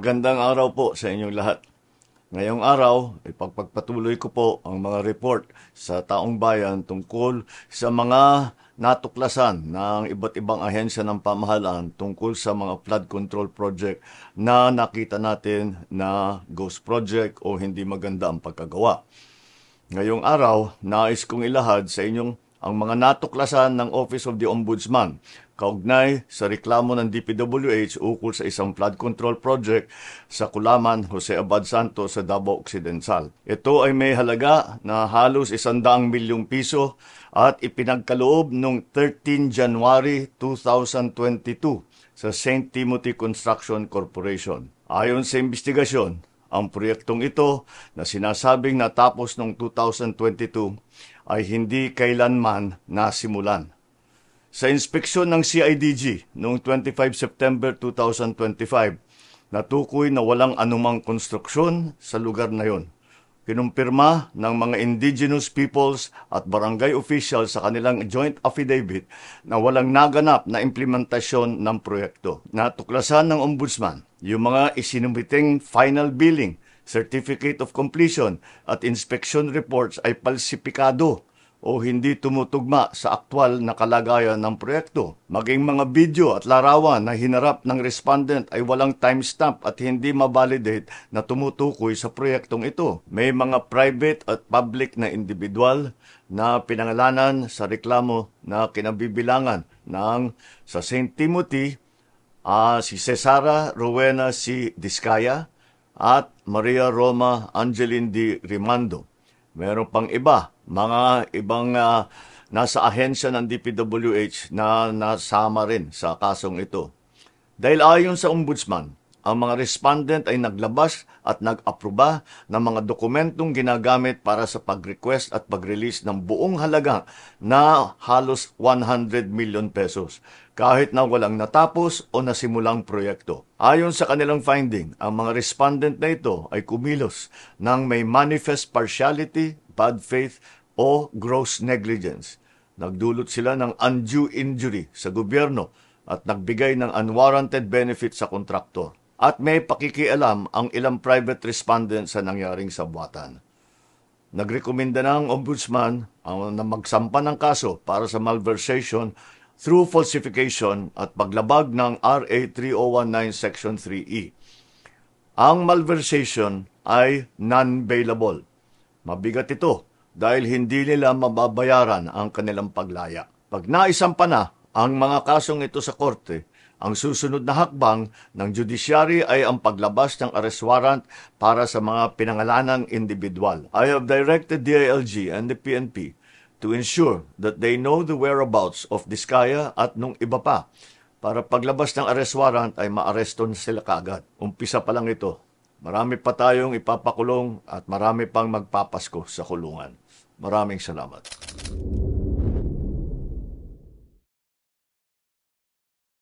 Magandang araw po sa inyong lahat. Ngayong araw, ipagpagpatuloy ko po ang mga report sa taong bayan tungkol sa mga natuklasan ng iba't ibang ahensya ng pamahalaan tungkol sa mga flood control project na nakita natin na ghost project o hindi maganda ang pagkagawa. Ngayong araw, nais kong ilahad sa inyong ang mga natuklasan ng Office of the Ombudsman kaugnay sa reklamo ng DPWH ukol sa isang flood control project sa Kulaman, Jose Abad Santos sa Davao Occidental. Ito ay may halaga na halos isandaang milyong piso at ipinagkaloob noong 13 January 2022 sa St. Timothy Construction Corporation. Ayon sa investigasyon, ang proyektong ito na sinasabing natapos noong 2022 ay hindi kailanman nasimulan. Sa inspeksyon ng CIDG noong 25 September 2025, natukoy na walang anumang konstruksyon sa lugar na yon. Kinumpirma ng mga indigenous peoples at barangay officials sa kanilang joint affidavit na walang naganap na implementasyon ng proyekto. Natuklasan ng ombudsman yung mga isinumiting final billing, certificate of completion at inspection reports ay palsipikado o hindi tumutugma sa aktwal na kalagayan ng proyekto. Maging mga video at larawan na hinarap ng respondent ay walang timestamp at hindi mabalidate na tumutukoy sa proyektong ito. May mga private at public na individual na pinangalanan sa reklamo na kinabibilangan ng sa St. Timothy uh, si Cesara Rowena C. Discaya at Maria Roma Angeline D. Rimando. Meron pang iba, mga ibang uh, nasa ahensya ng DPWH na nasama rin sa kasong ito. Dahil ayon sa ombudsman, ang mga respondent ay naglabas at nag-aproba ng mga dokumentong ginagamit para sa pag-request at pag-release ng buong halaga na halos 100 million pesos kahit na walang natapos o nasimulang proyekto. Ayon sa kanilang finding, ang mga respondent na ito ay kumilos ng may manifest partiality, bad faith o gross negligence. Nagdulot sila ng undue injury sa gobyerno at nagbigay ng unwarranted benefit sa kontraktor at may pakikialam ang ilang private respondents sa nangyaring sabwatan. Nagrekomenda ombudsman ang na magsampa ng kaso para sa malversation through falsification at paglabag ng RA 3019 Section 3E. Ang malversation ay non-bailable. Mabigat ito dahil hindi nila mababayaran ang kanilang paglaya. Pag naisampa na ang mga kasong ito sa korte, ang susunod na hakbang ng judiciary ay ang paglabas ng arrest warrant para sa mga pinangalanang individual. I have directed DILG and the PNP to ensure that they know the whereabouts of Diskaya at nung iba pa para paglabas ng arrest warrant ay maaresto na sila kaagad. Umpisa pa lang ito. Marami pa tayong ipapakulong at marami pang magpapasko sa kulungan. Maraming salamat.